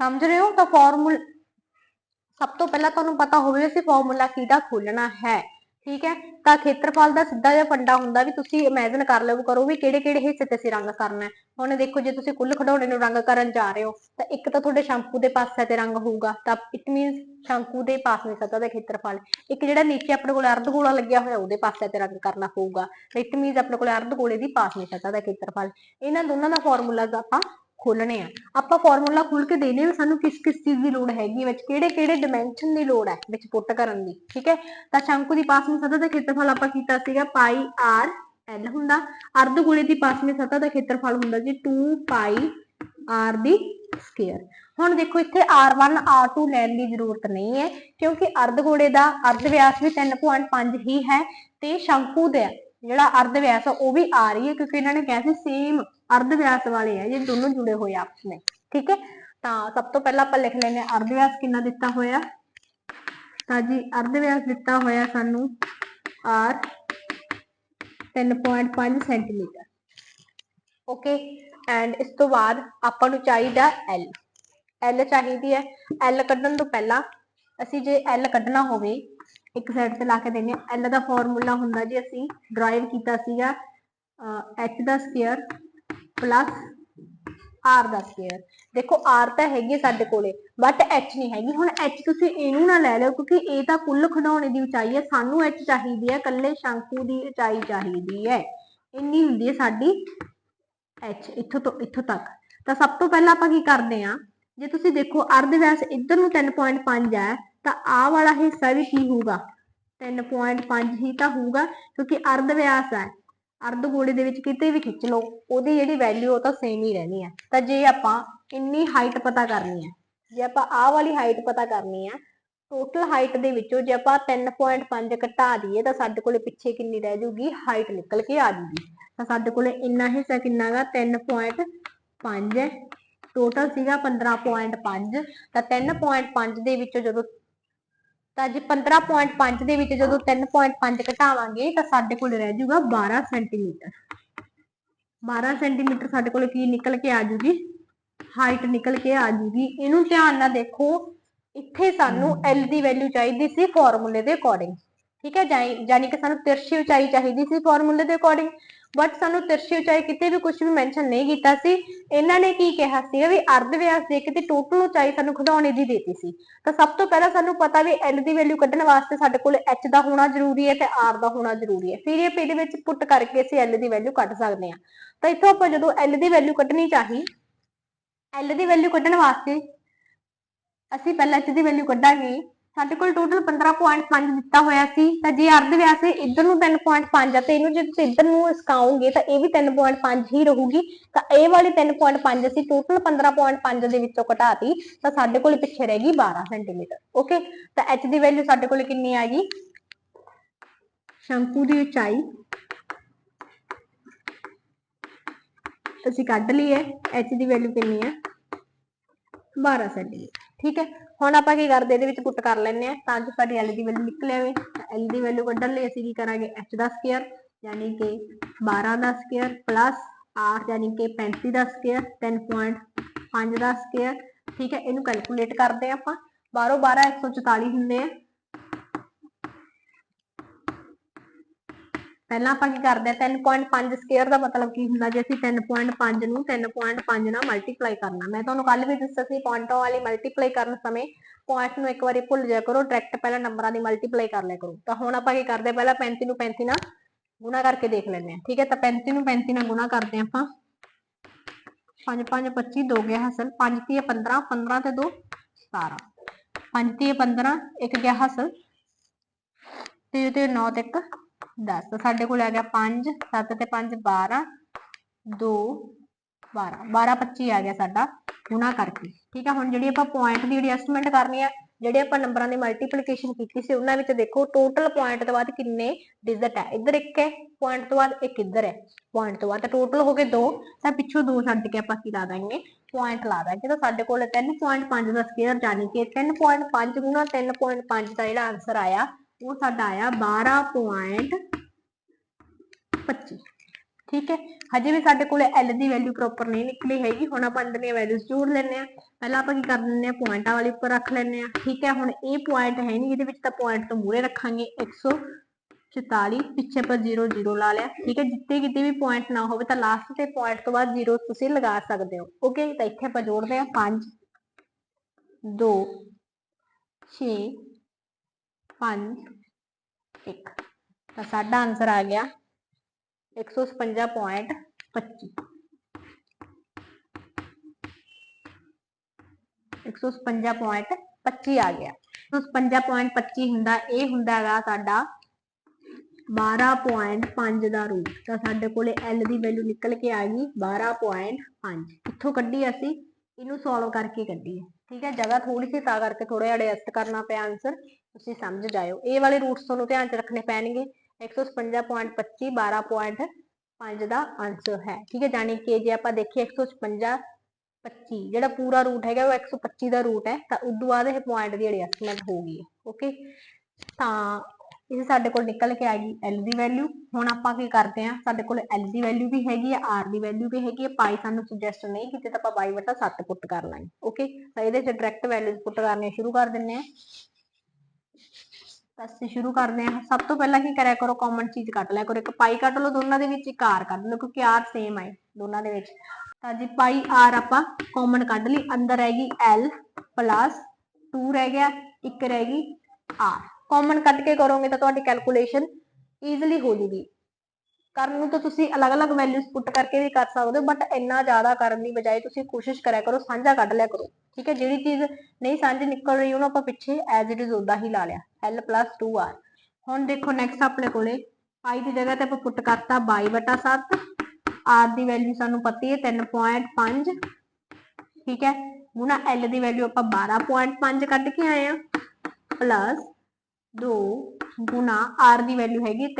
ਸਮਝ ਰਹੇ ਹੋ? ਤਾਂ ਫਾਰਮੂਲ ਸਭ ਤੋਂ ਪਹਿਲਾਂ ਤੁਹਾਨੂੰ ਪਤਾ ਹੋਵੇ ਅਸੀਂ ਫਾਰਮੂਲਾ ਕਿਹਦਾ ਖੋਲਣਾ ਹੈ, ਠੀਕ ਹੈ? ਤਾਂ ਖੇਤਰਫਲ ਦਾ ਸਿੱਧਾ ਜਿਹਾ ਫੰਡਾ ਹੁੰਦਾ ਵੀ ਤੁਸੀਂ ਇਮੇਜਿਨ ਕਰ ਲਓ ਕਰੋ ਵੀ ਕਿਹੜੇ ਕਿਹੜੇ ਹਿੱਸੇ ਤੇ ਅਸੀਂ ਰੰਗ ਕਰਨਾ ਹੈ। ਹੁਣ ਦੇਖੋ ਜੇ ਤੁਸੀਂ ਕੁੱਲ ਖਿਡੌਣੇ ਨੂੰ ਰੰਗ ਕਰਨ ਜਾ ਰਹੇ ਹੋ, ਤਾਂ ਇੱਕ ਤਾਂ ਤੁਹਾਡੇ ਸ਼ੰਕੂ ਦੇ ਪਾਸੇ ਤੇ ਰੰਗ ਹੋਊਗਾ, ਤਾਂ ਇਟ ਮੀਨਸ ਸ਼ੰਕੂ ਦੇ ਪਾਸੇ ਸਤ੍ਹਾ ਦਾ ਖੇਤਰਫਲ। ਇੱਕ ਜਿਹੜਾ ਨੀਚੇ ਆਪਣੇ ਕੋਲ ਅਰਧ ਗੋਲਾ ਲੱਗਿਆ ਹੋਇਆ ਉਹਦੇ ਪਾਸੇ ਤੇ ਰੰਗ ਕਰਨਾ ਹੋਊਗਾ, ਤਾਂ ਇਟ ਮੀਨਸ ਆਪਣੇ ਕੋਲ ਅਰਧ ਗੋਲੇ ਦੀ ਪਾਸੇ ਸਤ੍ਹਾ ਦਾ ਖੇਤਰਫਲ। ਇਹਨਾਂ ਦੋਨਾਂ ਦਾ ਫਾਰਮੂਲਾਜ਼ ਆਪਾਂ ਖੋਲਣੇ ਆ। ਆਪਾਂ ਫਾਰਮੂਲਾ ਖੋਲ ਕੇ ਦੇਨੇ ਵੀ ਸਾਨੂੰ ਕਿਸ ਕਿਸ ਚੀਜ਼ ਦੀ ਲੋੜ ਹੈਗੀ ਵਿੱਚ ਕਿਹੜੇ ਕਿਹੜੇ ਡਾਈਮੈਂਸ਼ਨ ਦੀ ਲੋੜ ਹੈ ਵਿੱਚ ਪੁੱਟ ਕਰਨ ਦੀ, ਠੀਕ ਹੈ? ਤਾਂ ਸ਼ੰਕੂ ਦੀ ਪਾਸਵੀਂ ਸਤ੍ਹਾ ਦਾ ਖੇਤਰਫਲ ਆਪਾਂ ਕੀਤਾ ਸੀਗਾ ਪਾਈ ਆਰ ਐਲ ਹੁੰਦਾ। ਅਰਧ ਦੀ ਪਾਸਵੀਂ ਸਤ੍ਹਾ ਦਾ ਖੇਤਰਫਲ ਹੁੰਦਾ ਜੀ 2 ਪਾਈ ਆਰ ਦੀ ਸਕੁਅਰ ਹੁਣ ਦੇਖੋ ਇੱਥੇ r1 r2 ਲੈਣ ਦੀ ਜ਼ਰੂਰਤ ਨਹੀਂ ਹੈ, ਕਿਉਂਕਿ ਅਰਧ ਗੋਲੇ ਦਾ ਅਰਧ ਵਿਆਸ ਵੀ 3.5 ਹੀ ਹੈ ਤੇ ਸ਼ੰਕੂ ਦਾ ਜਿਹੜਾ ਅਰਧ ਵਿਆਸ ਆ ਉਹ ਵੀ ਆ ਰਹੀ ਹੈ, ਕਿਉਂਕਿ ਇਹਨਾਂ ਨੇ ਕਿਹਾ ਸੀ ਸੇਮ ਅਰਧ ਵਿਆਸ ਵਾਲੇ ਆ ਇਹ ਦੋਨੋਂ ਜੁੜੇ ਹੋਏ ਆ ਆਪਸ ਵਿੱਚ ਠੀਕ ਹੈ? ਤਾਂ ਸਭ ਤੋਂ ਪਹਿਲਾਂ ਆਪਾਂ ਲਿਖ ਲੈਨੇ ਅਰਧ ਵਿਆਸ ਕਿੰਨਾ ਦਿੱਤਾ ਹੋਇਆ? ਤਾਂ ਜੀ ਅਰਧ ਵਿਆਸ ਦਿੱਤਾ ਹੋਇਆ ਸਾਨੂੰ r 3.5 ਸੈਂਟੀਮੀਟਰ ਓਕੇ ਐਂਡ ਇਸ ਤੋਂ ਬਾਅਦ ਆਪਾਂ ਨੂੰ ਚਾਹੀਦਾ l l ਚਾਹੀਦੀ ਹੈ। L ਕੱਢਣ ਤੋਂ ਪਹਿਲਾਂ ਅਸੀਂ ਜੇ l ਕੱਢਣਾ ਹੋਵੇ, ਇੱਕ ਸਾਈਡ ਤੇ ਲਾ ਕੇ ਦਿੰਨੇ ਆ l ਦਾ ਫਾਰਮੂਲਾ ਹੁੰਦਾ ਜੀ, ਅਸੀਂ ਡਰਾਈਵ ਕੀਤਾ ਸੀਗਾ, ਅਹ h ਦਾ ਸਕੁਅਰ ਪਲੱਸ r ਦਾ ਸਕੁਅਰ ਦੇਖੋ r ਤਾਂ ਹੈਗੀ ਹੈ ਸਾਡੇ ਕੋਲੇ ਬਟ h ਨਹੀਂ ਹੈਗੀ। ਹੁਣ h ਤੁਸੀਂ ਇਹਨੂੰ ਨਾ ਲੈ ਲਿਓ, ਕਿਉਂਕਿ ਇਹ ਤਾਂ ਕੁੱਲ ਖਿਡੌਣੇ ਦੀ ਉਚਾਈ ਹੈ ਸਾਨੂੰ h ਚਾਹੀਦੀ ਹੈ ਕੱਲੇ ਸ਼ੰਕੂ ਦੀ ਉਚਾਈ ਚਾਹੀਦੀ ਹੈ। ਇੰਨੀ ਹੁੰਦੀ ਹੈ ਸਾਡੀ h, ਇੱਥੋਂ ਤੋਂ, ਇੱਥੋਂ ਤੱਕ। ਤਾਂ ਸਭ ਤੋਂ ਪਹਿਲਾਂ ਆਪਾਂ ਕੀ ਕਰਦੇ ਆ ਜੇ ਤੁਸੀਂ ਦੇਖੋ ਅਰਧ ਵਿਆਸ ਇੱਧਰ ਨੂੰ 3.5 ਹੈ, ਤਾਂ ਆਹ ਵਾਲਾ ਹਿੱਸਾ ਵੀ ਕੀ ਹੋਊਗਾ? 3.5 ਹੀ ਤਾਂ ਹੋਊਗਾ, ਕਿਉਂਕਿ ਅਰਧ ਵਿਆਸ ਹੈ। ਅਰਧ ਗੋਲੇ ਦੇ ਵਿੱਚ ਕਿਤੇ ਵੀ ਖਿੱਚ ਲਓ, ਉਹਦੀ ਜਿਹੜੀ ਵੈਲਿਊ ਉਹ ਤਾਂ ਸੇਮ ਹੀ ਰਹਿਣੀ ਹੈ ਤਾਂ ਜੇ ਆਪਾਂ ਇੰਨੀ ਹਾਈਟ ਪਤਾ ਕਰਨੀ ਹੈ ਜੇ ਆਪਾਂ ਆਹ ਵਾਲੀ ਹਾਈਟ ਪਤਾ ਕਰਨੀ ਹੈ ਟੋਟਲ ਹਾਈਟ ਦੇ ਵਿੱਚੋਂ ਜੇ ਆਪਾਂ 3.5 ਘਟਾ ਦਈਏ, ਤਾਂ ਸਾਡੇ ਕੋਲੇ ਪਿੱਛੇ ਕਿੰਨੀ ਰਹਿ ਜੂਗੀ ਹਾਈਟ ਨਿਕਲ ਕੇ ਆ ਜੂਗੀ ਤਾਂ ਸਾਡੇ ਕੋਲੇ ਇੰਨਾ ਹਿੱਸਾ ਕਿੰਨਾਗਾ 3.5 ਹੈ ਟੋਟਲ ਸੀਗਾ 15.5 ਤਾਂ 3.5 ਦੇ ਵਿੱਚੋਂ ਜਦੋਂ ਤਾਂ ਜੇ 15.5 ਦੇ ਵਿੱਚ ਜਦੋਂ 3.5 ਘਟਾਵਾਂਗੇ ਤਾਂ ਸਾਡੇ ਕੋਲ ਰਹਿ ਜਾਊਗਾ 12 ਸੈਂਟੀਮੀਟਰ। 12 ਸੈਂਟੀਮੀਟਰ ਸਾਡੇ ਕੋਲ ਕੀ ਨਿਕਲ ਕੇ ਆ ਜੂਗੀ? ਹਾਈਟ ਨਿਕਲ ਕੇ ਆ ਜੂਗੀ। ਇਹਨੂੰ ਧਿਆਨ ਨਾਲ ਦੇਖੋ ਇੱਥੇ ਸਾਨੂੰ L ਦੀ ਵੈਲਿਊ ਚਾਹੀਦੀ ਸੀ ਫਾਰਮੂਲੇ ਦੇ ਅਕੋਰਡਿੰਗ ਠੀਕ ਹੈ ਯਾਨੀ ਕਿ ਸਾਨੂੰ ਤਿਰਛੀ ਉਚਾਈ ਚਾਹੀਦੀ ਸੀ ਫਾਰਮੂਲੇ ਦੇ ਅਕੋਰਡਿੰਗ ਬਟ ਸਾਨੂੰ ਤਿਰਛੀ ਉਚਾਈ ਕਿਤੇ ਵੀ ਕੁਝ ਵੀ ਮੈਂਸ਼ਨ ਨਹੀਂ ਕੀਤਾ ਸੀ। ਇਹਨਾਂ ਨੇ ਕੀ ਕਿਹਾ ਸੀਗਾ ਵੀ ਅਰਧ ਵਿਆਸ ਦੇ ਕੇ ਤੇ ਟੋਟਲ ਉਚਾਈ ਸਾਨੂੰ ਖਿਡੌਣੇ ਦੀ ਦੇਤੀ ਸੀ। ਤਾਂ ਸਭ ਤੋਂ ਪਹਿਲਾਂ ਸਾਨੂੰ ਪਤਾ ਵੀ L ਦੀ ਵੈਲਿਊ ਕੱਢਣ ਵਾਸਤੇ ਸਾਡੇ ਕੋਲ ਐਚ ਦਾ ਹੋਣਾ ਜ਼ਰੂਰੀ ਹੈ ਤੇ ਆਰ ਦਾ ਹੋਣਾ ਜ਼ਰੂਰੀ ਹੈ। ਫਿਰ ਇਹ ਇਹਦੇ ਵਿੱਚ ਪੁੱਟ ਕਰਕੇ ਅਸੀਂ ਐਲ ਦੀ ਵੈਲਿਊ ਕੱਢ ਸਕਦੇ ਹਾਂ। ਤਾਂ ਇੱਥੋਂ ਆਪਾਂ ਜਦੋਂ ਐਲ ਦੀ ਵੈਲਿਊ ਕੱਢਣੀ ਚਾਹੀ ਐਲ ਦੀ ਵੈਲਿਊ ਕੱਢਣ ਵਾਸਤੇ ਅਸੀਂ ਪਹਿਲਾਂ ਐਚ ਦੀ ਵੈਲਿਊ ਕੱਢਾਂਗੇ। ਸਾਡੇ ਕੋਲ ਟੋਟਲ 15.5 ਦਿੱਤਾ ਹੋਇਆ ਸੀ, ਤਾਂ ਜੇ ਅਰਧ ਵਿਆਸ ਇੱਧਰ ਨੂੰ 3.5 ਆ, ਤੇ ਇਹਨੂੰ ਜੇ ਤੁਸੀਂ ਇੱਧਰ ਨੂੰ ਇਸਕਾਉਂਗੇ ਤਾਂ ਇਹ ਵੀ 3.5 ਹੀ ਰਹੂਗੀ। ਤਾਂ ਇਹ ਵਾਲੀ 3.5 ਅਸੀਂ ਟੋਟਲ 15.5 ਦੇ ਵਿੱਚੋਂ ਘਟਾਤੀ, ਤਾਂ ਸਾਡੇ ਕੋਲ ਪਿੱਛੇ ਰਹਿ ਗਈ 12 ਸੈਂਟੀਮੀਟਰ ਓਕੇ ਤਾਂ h ਦੀ ਵੈਲਿਊ ਸਾਡੇ ਕੋਲ ਕਿੰਨੀ ਆ ਗਈ? ਸ਼ੰਕੂ ਦੀ ਉਚਾਈ। ਅਸੀਂ ਕੱਢ ਲਈ ਹੈ h ਦੀ ਵੈਲਿਊ ਕਿੰਨੀ ਹੈ 12 ਸੈਂਟੀਮੀਟਰ ਠੀਕ ਹੈ? ਹੁਣ ਆਪਾਂ ਕੀ ਕਰਦੇ? ਇਹਦੇ ਵਿੱਚ ਪੁੱਟ ਕਰ ਲੈਂਦੇ ਆ ਤਾਂ ਜੋ ਸਾਡੀ L ਦੀ ਵੈਲਿਊ ਨਿਕਲ ਆਵੇ ਤਾਂ L ਦੀ ਵੈਲਿਊ ਕੱਢਣ ਲਈ ਅਸੀਂ ਕੀ ਕਰਾਂਗੇ? H ਦਾ ਸਕੁਅਰ ਯਾਨੀ ਕਿ 12 ਦਾ ਸਕੁਅਰ ਪਲੱਸ r ਯਾਨੀ ਕਿ 35 ਦਾ ਸਕੁਅਰ 3.5 ਦਾ ਸਕੁਅਰ ਠੀਕ ਹੈ? ਇਹਨੂੰ ਕੈਲਕੂਲੇਟ ਕਰਦੇ ਆ ਆਪਾਂ। 12 12 144 ਹੁੰਦੇ ਆ। ਪਹਿਲਾਂ ਆਪਾਂ ਕੀ ਕਰਦੇ ਆ 3.5 ਸਕੁਅਰ ਦਾ ਮਤਲਬ ਕੀ ਹੁੰਦਾ ਜੇ ਅਸੀਂ 3.5 ਨੂੰ 3.5 ਨਾਲ ਮਲਟੀਪਲਾਈ ਕਰਨਾ। ਮੈਂ ਤੁਹਾਨੂੰ ਕੱਲ ਵੀ ਦੱਸਿਆ ਸੀ ਪੁਆਇੰਟਾਂ ਵਾਲੀ ਮਲਟੀਪਲਾਈ ਕਰਨ ਸਮੇਂ ਪੁਆਇੰਟ ਨੂੰ ਇੱਕ ਵਾਰੀ ਭੁੱਲ ਜਾਇਆ ਕਰੋ ਡਾਇਰੈਕਟ ਪਹਿਲਾਂ ਨੰਬਰਾਂ ਦੀ ਮਲਟੀਪਲਾਈ ਕਰ ਲਿਆ ਕਰੋ। ਤਾਂ ਹੁਣ ਆਪਾਂ ਕੀ ਕਰਦੇ ਪਹਿਲਾਂ 35 ਨੂੰ 35 ਨਾਲ ਗੁਣਾ ਕਰਕੇ ਦੇਖ ਲੈਂਦੇ ਆ, ਠੀਕ ਹੈ? ਤਾਂ 35 ਨੂੰ 35 ਨਾਲ ਗੁਣਾ ਕਰਦੇ ਆ ਆਪਾਂ। 5 5 25 ਦੋ ਗਿਆ ਹਸਲ। 5 3 15 15 ਤੇ 2 17 5 3 15 ਇੱਕ ਗਿਆ ਹਸਲ। ਤੇ ਤੇ 9 ਤੇ 1 10 ਤਾਂ ਸਾਡੇ ਕੋਲ ਆ ਗਿਆ 5 7 ਤੇ 5 12 2 12 12 25 ਆ ਗਿਆ ਸਾਡਾ ਗੁਣਾ ਕਰਕੇ, ਠੀਕ ਆ? ਹੁਣ ਜਿਹੜੀ ਆਪਾਂ ਪੁਆਇੰਟ ਦੀ ਜਿਹੜੀ ਕਰਨੀ ਆ, ਜਿਹੜੇ ਆਪਾਂ ਨੰਬਰਾਂ ਦੀ ਮਲਟੀਪਲੀਕੇਸ਼ਨ ਕੀਤੀ ਸੀ, ਉਹਨਾਂ ਵਿੱਚ ਦੇਖੋ ਟੋਟਲ ਪੁਆਇੰਟ ਤੋਂ ਬਾਅਦ ਕਿੰਨੇ ਡਿਜ਼ਟ ਹੈ ਇੱਧਰ ਇੱਕ ਹੈ ਪੁਆਇੰਟ ਤੋਂ ਬਾਅਦ ਇੱਕ ਇੱਧਰ ਹੈ ਪੁਆਇੰਟ ਤੋਂ ਬਾਅਦ ਟੋਟਲ ਹੋ ਗਏ ਦੋ, ਤਾਂ ਪਿੱਛੋਂ ਦੋ ਛੱਡ ਕੇ ਆਪਾਂ ਕੀ ਲਾ ਦਾਂਗੇ? ਪੁਆਇੰਟ ਲਾ ਦਾਂਗੇ, ਤਾਂ ਸਾਡੇ ਕੋਲ 3.5 ਦਾ ਸਕੁਅਰ ਜਾਨੀ ਕਿ 3.5 ਗੁਣਾ 3.5 ਦਾ ਜਿਹੜਾ ਆਨਸਰ ਆਇਆ। ਉਹ ਸਾਡਾ ਆਇਆ 12.25 ਠੀਕ ਹੈ? ਹਜੇ ਵੀ ਸਾਡੇ ਕੋਲ L ਦੀ ਵੈਲਿਊ ਪ੍ਰੋਪਰ ਨਹੀਂ ਨਿਕਲੀ ਹੈਗੀ। ਹੁਣ ਆਪਾਂ ਅੰਦਰ ਵੈਲਿਊਜ਼ ਜੋੜ ਲੈਂਦੇ ਆ ਪਹਿਲਾਂ ਆਪਾਂ ਕੀ ਕਰ ਦਿੰਦੇ ਆ ਪੁਆਇੰਟਾਂ ਵਾਲੀ ਉੱਪਰ ਰੱਖ ਲੈਂਦੇ ਆ ਠੀਕ ਹੈ? ਹੁਣ ਇਹ ਪੁਆਇੰਟ ਹੈ ਨਹੀਂ ਇਹਦੇ ਵਿੱਚ ਤਾਂ ਪੁਆਇੰਟ ਤੋਂ ਮੂਰੇ ਰੱਖਾਂਗੇ। 144 ਪਿੱਛੇ ਆਪਾਂ 0 0 ਲਾ ਲਿਆ। ਠੀਕ ਹੈ? ਜਿੱਤੇ ਕਿਤੇ ਵੀ ਪੁਆਇੰਟ ਨਾ ਹੋਵੇ ਤਾਂ ਲਾਸਟ ਤੇ ਪੁਆਇੰਟ ਤੋਂ ਬਾਅਦ 0 ਤੁਸੀਂ ਲਗਾ ਸਕਦੇ ਹੋ। ਓਕੇ ਤਾਂ ਇੱਥੇ ਆਪਾਂ ਜੋੜਦੇ ਆ 5 2 6 5 1 ਤਾਂ ਸਾਡਾ ਆਨਸਰ ਆ ਗਿਆ 156.25 156.25 ਆ ਗਿਆ। 156.25 ਹੁੰਦਾ, ਇਹ ਹੁੰਦਾ ਹੈਗਾ ਸਾਡਾ 12.5 ਦਾ ਰੂਟ ਤਾਂ ਸਾਡੇ ਕੋਲੇ L ਦੀ ਵੈਲਿਊ ਨਿਕਲ ਕੇ ਆ ਗਈ 12.5 ਕਿੱਥੋਂ ਕੱਢੀ ਅਸੀਂ? ਇਹਨੂੰ ਸੋਲਵ ਕਰਕੇ ਕੱਢੀ। ਠੀਕ ਹੈ, ਜਗ੍ਹਾ ਥੋੜੀ ਸੀ, ਤਾਂ ਕਰਕੇ ਥੋੜਾ ਜਿਹਾ ਐਡਜਸਟ ਕਰਨਾ ਪਿਆ ਆਨਸਰ ਤੁਸੀਂ ਸਮਝ ਜਾਇਓ। ਇਹ ਵਾਲੇ ਰੂਟਸ ਤੁਹਾਨੂੰ ਧਿਆਨ ਚ ਰੱਖਣੇ ਪੈਣਗੇ। 156.25 12.5 ਦਾ ਆਨਸਰ ਹੈ। ਠੀਕ ਹੈ ਜਾਨੀ ਕਿ ਜੇ ਆਪਾਂ ਦੇਖੀਏ 156 25 ਜਿਹੜਾ ਪੂਰਾ ਰੂਟ ਹੈਗਾ ਉਹ 125 ਦਾ ਰੂਟ ਹੈ, ਤਾਂ ਉਦੋਂ ਬਾਅਦ ਇਹ ਪੁਆਇੰਟ ਦੀ ਜਿਹੜੀ ਹੋਊਗੀ ਓਕੇ ਤਾਂ ਇਹ ਸਾਡੇ ਕੋਲ ਨਿਕਲ ਕੇ ਆ ਗਈ L ਦੀ ਵੈਲਿਊ ਹੁਣ ਆਪਾਂ ਕੀ ਕਰਦੇ ਆ ਸਾਡੇ ਕੋਲ L ਦੀ ਵੈਲਿਊ ਵੀ ਹੈਗੀ ਹੈ, R ਦੀ ਵੈਲਿਊ ਵੀ ਹੈਗੀ ਹੈ। ਪਾਈ ਸਾਨੂੰ ਸੁਜੈਸਟ ਨਹੀਂ ਕੀਤੇ ਤਾਂ ਆਪਾਂ ਬਾਈ ਵਟਾ 7 ਪੁੱਟ ਕਰ ਲਾਂਗੇ। ਓਕੇ ਤਾਂ ਇਹਦੇ ਚ ਡਾਇਰੈਕਟ ਵੈਲਿਊਜ਼ ਪੁੱਟ ਕਰਨੇ ਸ਼ੁਰੂ ਕਰ ਦਿੰਨੇ ਆ ਅਸੀਂ ਸ਼ੁਰੂ ਕਰਦੇ ਹਾਂ। ਸਭ ਤੋਂ ਪਹਿਲਾਂ ਕੀ ਕਰਿਆ ਕਰੋ ਕਾਮਨ ਚੀਜ਼ ਕੱਟ ਲਿਆ ਕਰੋ। ਇੱਕ ਪਾਈ ਕੱਟ ਲਓ, ਦੋਨਾਂ ਦੇ ਵਿੱਚ ਇੱਕ ਆਰ ਕੱਢ ਲਓ, ਕਿਉਂਕਿ ਆਰ ਸੇਮ ਹੈ ਦੋਨਾਂ ਦੇ ਵਿੱਚ। ਤਾਂ ਜੀ ਪਾਈ ਆਰ ਆਪਾਂ ਕਾਮਨ ਕੱਢ ਲਈ। ਅੰਦਰ ਰਹੇਗੀ ਪਲੱਸ 2 ਰਹਿ ਗਿਆ, ਇੱਕ ਰਹਿ ਗਈ ਆਰ ਕਾਮਨ ਕੱਢ ਕੇ ਕਰੋਗੇ ਤਾਂ ਤੁਹਾਡੀ ਕੈਲਕੂਲੇਸ਼ਨ ਈਜ਼ੀਲੀ ਹੋ ਜੂਗੀ। ਕਰਨ ਨੂੰ ਤਾਂ ਤੁਸੀਂ ਅਲੱਗ-ਅਲੱਗ ਵੈਲਿਊਜ਼ ਪੁੱਟ ਕਰਕੇ ਵੀ ਕਰ ਸਕਦੇ ਹੋ ਬਟ ਇੰਨਾ ਜ਼ਿਆਦਾ ਕਰਨ ਦੀ ਬਜਾਏ ਤੁਸੀਂ ਕੋਸ਼ਿਸ਼ ਕਰਿਆ ਕਰੋ, ਸਾਂਝਾ ਕੱਢ ਲਿਆ ਕਰੋ। ਠੀਕ ਹੈ, ਜਿਹੜੀ ਚੀਜ਼ ਨਹੀਂ ਸਾਂਝੀ ਨਿਕਲ ਰਹੀ ਉਹਨੂੰ ਆਪਾਂ ਪਿੱਛੇ ਐਜ਼ ਇਟ ਇਜ਼ ਉਦਾਂ ਹੀ ਲਾ ਲਿਆ। L 2r ਹੁਣ ਦੇਖੋ ਨੈਕਸਟ ਆਪਣੇ ਕੋਲੇ i ਦੀ ਜਗ੍ਹਾ ਤੇ ਆਪਾਂ ਪੁੱਟ ਕਰਤਾ 22/7 r ਦੀ ਵੈਲਿਊ ਸਾਨੂੰ ਪਤਾ ਹੈ 3.5 ਠੀਕ ਹੈ, ਗੁਣਾ l ਦੀ ਵੈਲਿਊ ਆਪਾਂ 12.5 ਕੱਢ ਕੇ ਆਏ ਆ ਪਲੱਸ 2 ਗੁਣਾ r ਦੀ ਵੈਲਿਊ ਹੈਗੀ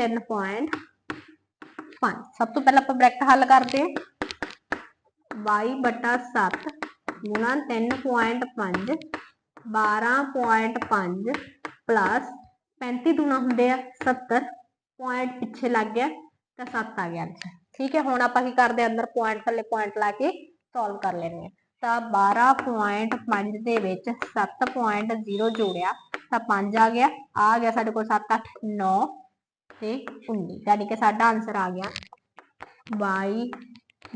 3.5 ਸਭ ਤੋਂ ਪਹਿਲਾਂ ਆਪਾਂ ਬ੍ਰੈਕਟ ਹੱਲ ਕਰਦੇ ਹਾਂ। y 7 ਗੁਣਾ 3.5 12.5 ਪਲੱਸ 35 ਦੂਣਾ ਹੁੰਦੇ ਆ 70 ਪੁਆਇੰਟ ਪਿੱਛੇ ਲੱਗ ਗਿਆ ਤਾਂ 7 ਆ ਗਿਆ ਆਨਸਰ ਠੀਕ ਹੈ, ਹੁਣ ਆਪਾਂ ਕੀ ਕਰਦੇ ਆ ਅੰਦਰ ਪੁਆਇੰਟ ਥੱਲੇ ਪੁਆਇੰਟ ਲਾ ਕੇ ਸੋਲਵ ਕਰ ਲੈਂਦੇ ਆ ਤਾਂ 12.5 ਦੇ ਵਿੱਚ 7.0 ਜੋੜਿਆ ਤਾਂ 5 ਆ ਗਿਆ। ਆ ਗਿਆ ਸਾਡੇ ਕੋਲ 7 8 9 ਤੇ 19 ਯਾਨੀ ਕਿ ਸਾਡਾ ਆਨਸਰ ਆ ਗਿਆ। y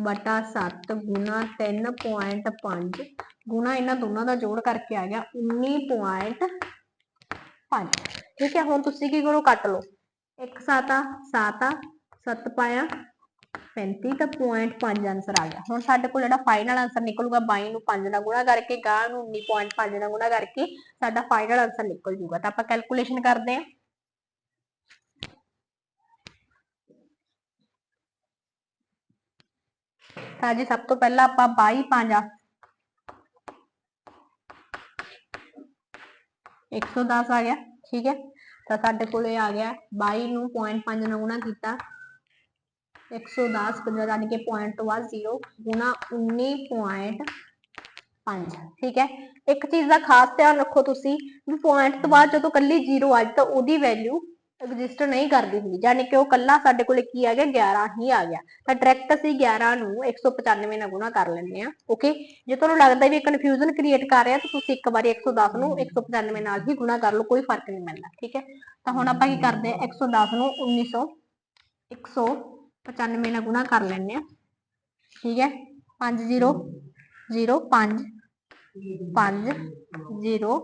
ਬਟਾ 7 ਗੁਣਾ 3.5 ਗੁਣਾ ਇਹਨਾਂ ਦੋਨਾਂ ਦਾ ਜੋੜ ਕਰਕੇ ਆ ਗਿਆ 19.5 ਠੀਕ ਹੈ, ਹੁਣ ਤੁਸੀਂ ਕੀ ਕਰੋ, ਕੱਟ ਲਓ। 1 7 ਆ 7 7 ਪਾਇਆ 35 ਤਾਂ 0.5 ਆਨਸਰ ਆ ਗਿਆ। ਹੁਣ ਸਾਡੇ ਕੋਲ ਜਿਹੜਾ ਫਾਈਨਲ ਆਨਸਰ ਨਿਕਲੂਗਾ 22 ਨੂੰ 5 ਨਾਲ ਗੁਣਾ ਕਰਕੇ, ਗਾਹ ਨੂੰ 19.5 ਨਾਲ ਗੁਣਾ ਕਰਕੇ, ਸਾਡਾ ਫਾਈਨਲ ਆਨਸਰ ਨਿਕਲ ਜੂਗਾ। ਤਾਂ ਆਪਾਂ ਕੈਲਕੂਲੇਸ਼ਨ ਕਰਦੇ ਹਾਂ। ਤਾਂ ਜੀ ਸਭ ਤੋਂ ਪਹਿਲਾਂ ਆਪਾਂ 22 5 110 ਆ ਗਿਆ, ਠੀਕ ਹੈ? ਤਾਂ ਸਾਡੇ ਕੋਲੇ ਆ ਗਿਆ 22 ਨੂੰ 0.5 ਨਾਲ ਗੁਣਾ ਕੀਤਾ। 110 ਪੰਜਾਹ ਯਾਨੀ ਕਿ ਪੁਆਇੰਟ ਤੋਂ ਬਾਅਦ 0 ਗੁਣਾ 19.5 ਠੀਕ ਹੈ? ਇੱਕ ਚੀਜ਼ ਦਾ ਖਾਸ ਧਿਆਨ ਰੱਖੋ ਤੁਸੀਂ ਵੀ ਪੁਆਇੰਟ ਤੋਂ ਬਾਅਦ ਜਦੋਂ ਕੱਲੀ 0 ਆ ਜਾਏ ਤਾਂ ਉਹਦੀ ਵੈਲਿਊ ਐਗਜ਼ਿਸਟ ਨਹੀਂ ਕਰਦੀ ਹੁੰਦੀ ਯਾਨੀ ਕਿ ਉਹ ਕੱਲਾ ਸਾਡੇ ਕੋਲੇ ਕੀ ਆ ਗਿਆ 11 ਹੀ ਆ ਗਿਆ। ਤਾਂ ਡਾਇਰੈਕਟ ਅਸੀਂ 11 ਨੂੰ 195 ਨਾਲ ਗੁਣਾ ਕਰ ਲੈਂਦੇ ਆ ਓਕੇ ਜੇ ਤੁਹਾਨੂੰ ਲੱਗਦਾ ਵੀ ਕਨਫਿਊਜ਼ਨ ਕ੍ਰੀਏਟ ਕਰ ਰਿਹਾ, ਤਾਂ ਤੁਸੀਂ ਇੱਕ ਵਾਰੀ 110 ਨੂੰ 195 ਨਾਲ ਹੀ ਗੁਣਾ ਕਰ ਲਓ, ਕੋਈ ਫ਼ਰਕ ਨਹੀਂ ਪੈਂਦਾ, ਠੀਕ ਹੈ? ਤਾਂ ਹੁਣ ਆਪਾਂ ਕੀ ਕਰਦੇ ਆ 110 ਨੂੰ 1900 195 ਨਾਲ ਗੁਣਾ ਕਰ ਲੈਂਦੇ ਆ ਠੀਕ ਹੈ? 5 0 0 5 5 0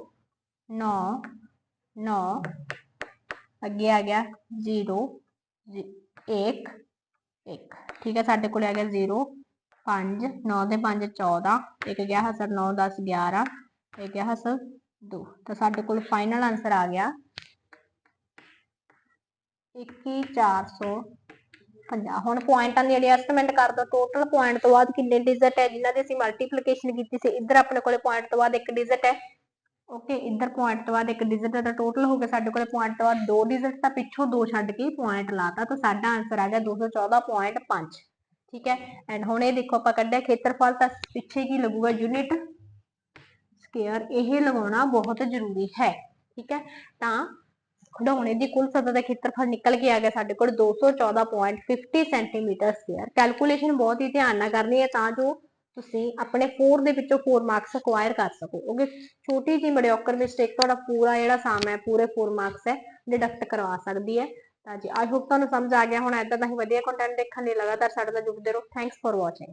9 9 ਅੱਗੇ ਆ ਗਿਆ 0 1 1 ਠੀਕ ਹੈ, ਸਾਡੇ ਕੋਲ ਆ ਗਿਆ 0 5 9 ਦੇ 5 14 ਇੱਕ ਗਿਆ ਹਸਰ 9 10 11 ਇੱਕ ਗਿਆ ਹਸਰ 2 ਤਾਂ ਸਾਡੇ ਕੋਲ ਫਾਈਨਲ ਆਨਸਰ ਆ ਗਿਆ 21450 ਹੁਣ ਪੁਆਇੰਟਾਂ ਦੀ ਐਡਜਸਟਮੈਂਟ ਕਰ ਦੋ ਟੋਟਲ ਪੁਆਇੰਟ ਤੋਂ ਬਾਅਦ ਕਿੰਨੇ ਡਿਜ਼ਟ ਹੈ? ਜਿਨ੍ਹਾਂ ਦੀ ਅਸੀਂ ਮਲਟੀਪਲੀਕੇਸ਼ਨ ਕੀਤੀ ਸੀ, ਇੱਧਰ ਆਪਣੇ ਕੋਲੇ ਪੁਆਇੰਟ ਤੋਂ ਬਾਅਦ ਇੱਕ ਡਿਜ਼ਟ ਹੈ। ਓਕੇ ਇੱਧਰ ਪੁਆਇੰਟ ਤੋਂ ਬਾਅਦ ਇੱਕ ਡਿਜਿਟ ਹੈ ਟੋਟਲ ਹੋ ਗਿਆ ਸਾਡੇ ਕੋਲੇ ਪੁਆਇੰਟ ਤੋਂ ਬਾਅਦ ਦੋ ਡਿਜਿਟ ਤਾਂ ਪਿੱਛੋਂ ਦੋ ਛੱਡ ਕੇ ਪੁਆਇੰਟ ਲਾਤਾ, ਤਾਂ ਸਾਡਾ ਆਨਸਰ ਆ ਗਿਆ 214.5 ਠੀਕ ਹੈ? ਐਂਡ ਹੁਣ ਇਹ ਦੇਖੋ ਆਪਾਂ ਕੱਢਿਆ ਖੇਤਰਫਲ ਤਾਂ ਪਿੱਛੇ ਕੀ ਲੱਗੂਗਾ ਯੂਨਿਟ ਸਕੁਅਰ ਇਹ ਲਗਾਉਣਾ ਬਹੁਤ ਜ਼ਰੂਰੀ ਹੈ, ਠੀਕ ਹੈ? ਤਾਂ ਖਿਡੌਣੇ ਦੀ ਕੁੱਲ ਸਤਹ ਦਾ ਖੇਤਰਫਲ ਨਿਕਲ ਕੇ ਆ ਗਿਆ ਸਾਡੇ ਕੋਲ 214.50 ਸੈਂਟੀਮੀਟਰ ਸਕੁਅਰ ਕੈਲਕੂਲੇਸ਼ਨ ਬਹੁਤ ਹੀ ਧਿਆਨ ਨਾਲ ਕਰਨੀ ਹੈ ਤਾਂ ਜੋ ਤੁਸੀਂ ਆਪਣੇ 4 ਦੇ ਵਿੱਚੋਂ 4 ਮਾਰਕਸ ਅਕਵਾਇਰ ਕਰ ਸਕੋ। ਕਿਉਂਕਿ ਛੋਟੀ ਜਿਹੀ ਮੜਿਓਕਰ ਮਿਸਟੇਕ ਤੁਹਾਡਾ ਪੂਰਾ ਜਿਹੜਾ ਸਾਮ ਹੈ, ਪੂਰੇ 4 ਮਾਰਕਸ ਹੈ ਡਿਡਕਟ ਕਰਵਾ ਸਕਦੀ ਹੈ। ਤਾਂ ਜੀ ਆਈ ਹੋਪ ਤੁਹਾਨੂੰ ਸਮਝ ਆ ਗਿਆ ਹੁਣ ਐਦਾਂ ਦਾ ਹੀ ਵਧੀਆ ਕੰਟੈਂਟ ਦੇਖਣ ਲਈ ਲਗਾਤਾਰ ਸਾਡੇ ਨਾਲ ਜੁੜਦੇ ਰਹੋ। Thanks for watching